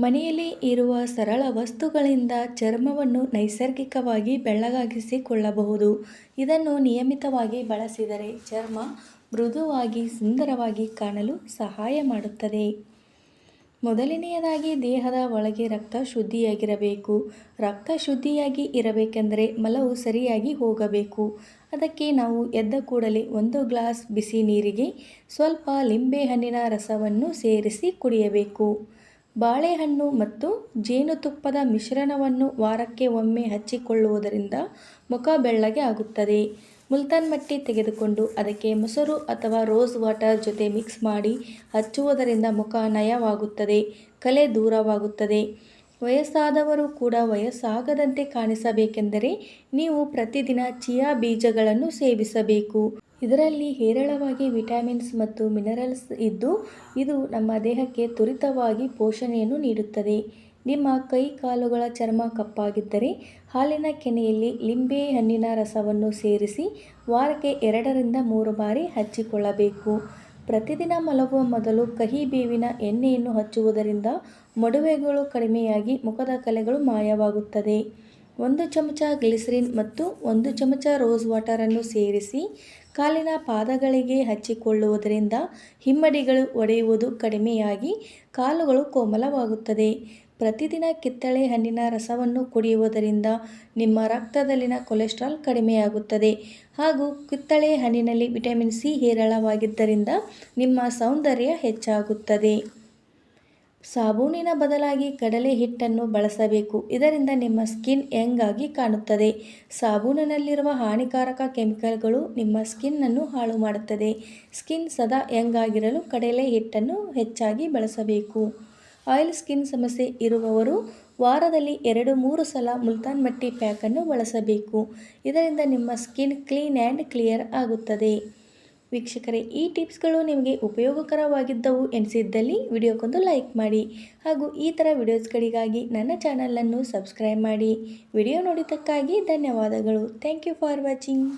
ಮನೆಯಲ್ಲಿ ಇರುವ ಸರಳ ವಸ್ತುಗಳಿಂದ ಚರ್ಮವನ್ನು ನೈಸರ್ಗಿಕವಾಗಿ ಬೆಳ್ಳಗಾಗಿಸಿಕೊಳ್ಳಬಹುದು. ಇದನ್ನು ನಿಯಮಿತವಾಗಿ ಬಳಸಿದರೆ ಚರ್ಮ ಮೃದುವಾಗಿ ಸುಂದರವಾಗಿ ಕಾಣಲು ಸಹಾಯ ಮಾಡುತ್ತದೆ. ಮೊದಲನೆಯದಾಗಿ ದೇಹದ ಒಳಗೆ ರಕ್ತ ಶುದ್ಧಿಯಾಗಿರಬೇಕು. ರಕ್ತ ಶುದ್ಧಿಯಾಗಿ ಇರಬೇಕೆಂದರೆ ಮಲವು ಸರಿಯಾಗಿ ಹೋಗಬೇಕು. ಅದಕ್ಕೆ ನಾವು ಎದ್ದ ಕೂಡಲೇ ಒಂದು ಗ್ಲಾಸ್ ಬಿಸಿ ನೀರಿಗೆ ಸ್ವಲ್ಪ ಲಿಂಬೆಹಣ್ಣಿನ ರಸವನ್ನು ಸೇರಿಸಿ ಕುಡಿಯಬೇಕು. ಬಾಳೆಹಣ್ಣು ಮತ್ತು ಜೇನುತುಪ್ಪದ ಮಿಶ್ರಣವನ್ನು ವಾರಕ್ಕೆ ಒಮ್ಮೆ ಹಚ್ಚಿಕೊಳ್ಳುವುದರಿಂದ ಮುಖ ಬೆಳ್ಳಗೆ ಆಗುತ್ತದೆ. ಮುಲ್ತಾನ್ ಮಟ್ಟಿ ತೆಗೆದುಕೊಂಡು ಅದಕ್ಕೆ ಮೊಸರು ಅಥವಾ ರೋಸ್ ವಾಟರ್ ಜೊತೆ ಮಿಕ್ಸ್ ಮಾಡಿ ಹಚ್ಚುವುದರಿಂದ ಮುಖ ನಯವಾಗುತ್ತದೆ, ಕಲೆ ದೂರವಾಗುತ್ತದೆ. ವಯಸ್ಸಾದವರು ಕೂಡ ವಯಸ್ಸಾಗದಂತೆ ಕಾಣಿಸಬೇಕೆಂದರೆ ನೀವು ಪ್ರತಿದಿನ ಚಿಯಾ ಬೀಜಗಳನ್ನು ಸೇವಿಸಬೇಕು. ಇದರಲ್ಲಿ ಹೇರಳವಾಗಿ ವಿಟಮಿನ್ಸ್ ಮತ್ತು ಮಿನರಲ್ಸ್ ಇದ್ದು, ಇದು ನಮ್ಮ ದೇಹಕ್ಕೆ ತ್ವರಿತವಾಗಿ ಪೋಷಣೆಯನ್ನು ನೀಡುತ್ತದೆ. ನಿಮ್ಮ ಕೈ ಕಾಲುಗಳ ಚರ್ಮ ಕಪ್ಪಾಗಿದ್ದರೆ, ಹಾಲಿನ ಕೆನೆಯಲ್ಲಿ ಲಿಂಬೆ ಹಣ್ಣಿನ ರಸವನ್ನು ಸೇರಿಸಿ ವಾರಕ್ಕೆ ಎರಡರಿಂದ ಮೂರು ಬಾರಿ ಹಚ್ಚಿಕೊಳ್ಳಬೇಕು. ಪ್ರತಿದಿನ ಮಲಗುವ ಮೊದಲು ಕಹಿ ಬೇವಿನ ಎಣ್ಣೆಯನ್ನು ಹಚ್ಚುವುದರಿಂದ ಮೊಡವೆಗಳು ಕಡಿಮೆಯಾಗಿ ಮುಖದ ಕಲೆಗಳು ಮಾಯವಾಗುತ್ತದೆ. ಒಂದು ಚಮಚ ಗ್ಲಿಸರಿನ್ ಮತ್ತು ಒಂದು ಚಮಚ ರೋಸ್ ವಾಟರನ್ನು ಸೇರಿಸಿ ಕಾಲಿನ ಪಾದಗಳಿಗೆ ಹಚ್ಚಿಕೊಳ್ಳುವುದರಿಂದ ಹಿಮ್ಮಡಿಗಳು ಒಡೆಯುವುದು ಕಡಿಮೆಯಾಗಿ ಕಾಲುಗಳು ಕೋಮಲವಾಗುತ್ತದೆ. ಪ್ರತಿದಿನ ಕಿತ್ತಳೆ ಹಣ್ಣಿನ ರಸವನ್ನು ಕುಡಿಯುವುದರಿಂದ ನಿಮ್ಮ ರಕ್ತದಲ್ಲಿನ ಕೊಲೆಸ್ಟ್ರಾಲ್ ಕಡಿಮೆಯಾಗುತ್ತದೆ ಹಾಗೂ ಕಿತ್ತಳೆ ಹಣ್ಣಿನಲ್ಲಿ ವಿಟಮಿನ್ ಸಿ ಹೇರಳವಾಗಿದ್ದರಿಂದ ನಿಮ್ಮ ಸೌಂದರ್ಯ ಹೆಚ್ಚಾಗುತ್ತದೆ. ಸಾಬೂನಿನ ಬದಲಾಗಿ ಕಡಲೆ ಹಿಟ್ಟನ್ನು ಬಳಸಬೇಕು. ಇದರಿಂದ ನಿಮ್ಮ ಸ್ಕಿನ್ ಯಂಗ್ ಆಗಿ ಕಾಣುತ್ತದೆ. ಸಾಬೂನಿನಲ್ಲಿರುವ ಹಾನಿಕಾರಕ ಕೆಮಿಕಲ್ಗಳು ನಿಮ್ಮ ಸ್ಕಿನ್ನನ್ನು ಹಾಳು ಮಾಡುತ್ತದೆ. ಸ್ಕಿನ್ ಸದಾ ಯಂಗ್ ಆಗಿರಲು ಕಡಲೆ ಹಿಟ್ಟನ್ನು ಹೆಚ್ಚಾಗಿ ಬಳಸಬೇಕು. ಆಯಿಲ್ ಸ್ಕಿನ್ ಸಮಸ್ಯೆ ಇರುವವರು ವಾರದಲ್ಲಿ ಎರಡು ಮೂರು ಸಲ ಮುಲ್ತಾನ್ ಮಟ್ಟಿ ಪ್ಯಾಕನ್ನು ಬಳಸಬೇಕು. ಇದರಿಂದ ನಿಮ್ಮ ಸ್ಕಿನ್ ಕ್ಲೀನ್ ಆ್ಯಂಡ್ ಕ್ಲಿಯರ್ ಆಗುತ್ತದೆ. ವೀಕ್ಷಕರೇ, ಈ ಟಿಪ್ಸ್ಗಳು ನಿಮಗೆ ಉಪಯೋಗಕರವಾಗಿದ್ದವು ಎನಿಸಿದ್ದಲ್ಲಿ ವಿಡಿಯೋಕ್ಕೊಂದು ಲೈಕ್ ಮಾಡಿ ಹಾಗೂ ಈ ಥರ ವಿಡಿಯೋಸ್ಗಳಿಗಾಗಿ ನನ್ನ ಚಾನಲನ್ನು ಸಬ್ಸ್ಕ್ರೈಬ್ ಮಾಡಿ. ವಿಡಿಯೋ ನೋಡಿದ್ದಕ್ಕಾಗಿ ಧನ್ಯವಾದಗಳು. Thank you for watching.